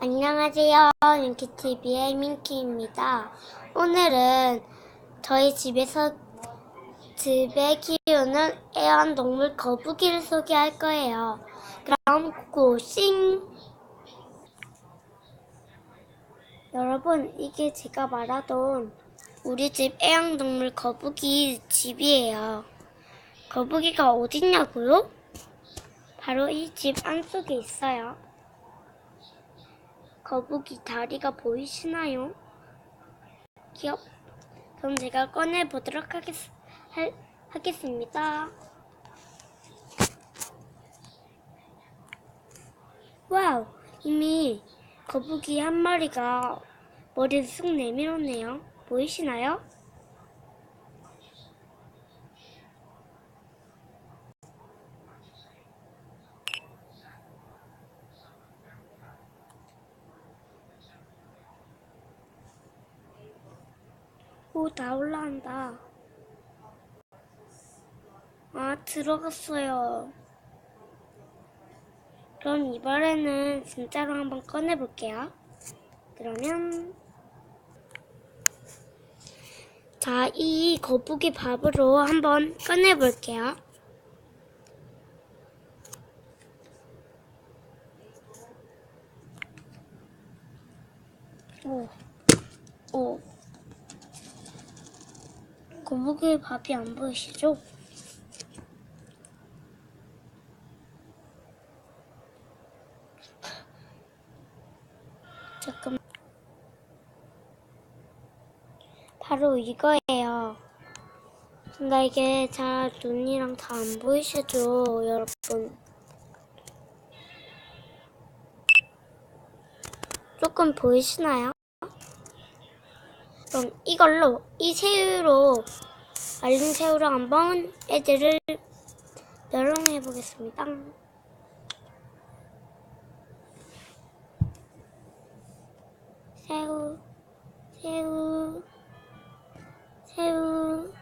안녕하세요. 민키TV의 민키입니다. 오늘은 저희 집에서 집에 키우는 애완동물 거북이를 소개할 거예요. 그럼 고싱! 여러분, 이게 제가 말하던 우리 집 애완동물 거북이 집이에요. 거북이가 어딨냐고요? 바로 이 집 안속에 있어요. 거북이 다리가 보이시나요? 귀엽. 그럼 제가 꺼내 보도록 하겠, 할, 하겠습니다. 와우, 이미 거북이 한 마리가 머리를 쑥 내밀었네요. 보이시나요? 오, 다 올라간다. 아, 들어갔어요. 그럼 이번에는 진짜로 한번 꺼내볼게요. 그러면, 자, 이 거북이 밥으로 한번 꺼내볼게요. 오, 오. 거북이 밥이 안 보이시죠? 잠깐 바로 이거예요. 근데 이게 잘 눈이랑 다 안 보이시죠, 여러분? 조금 보이시나요? 그럼 이걸로 이 새우로 말린 새우로 한번 애들을 멸롱해 보겠습니다. 새우, 새우, 새우,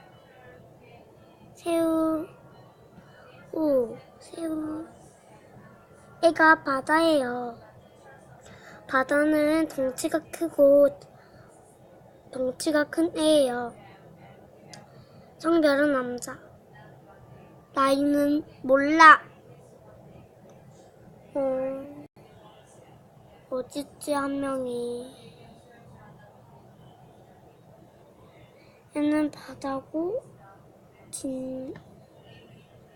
새우, 오, 새우. 애가 바다예요. 바다는 덩치가 크고 덩치가 큰 애예요. 성별은 남자. 나이는 몰라. 어, 어딨지 한 명이. 얘는 바다고 진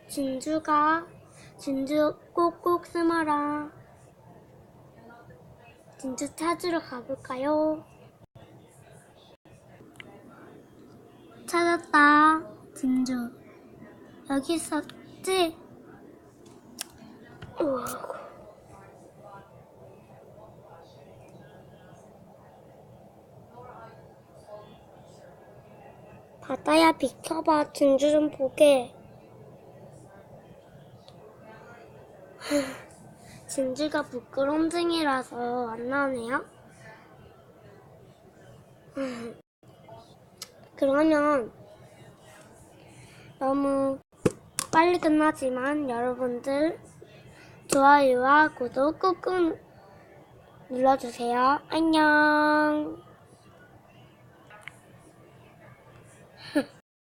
진주가 진주 꼭꼭 숨어라. 진주 찾으러 가볼까요? 찾았다. 진주. 여기 있었지? 바다야 비켜봐. 진주 좀 보게. 진주가 부끄럼증이라서 안 나오네요. 그러면 너무 빨리 끝나지만 여러분들 좋아요와 구독 꾹꾹 눌러주세요. 안녕.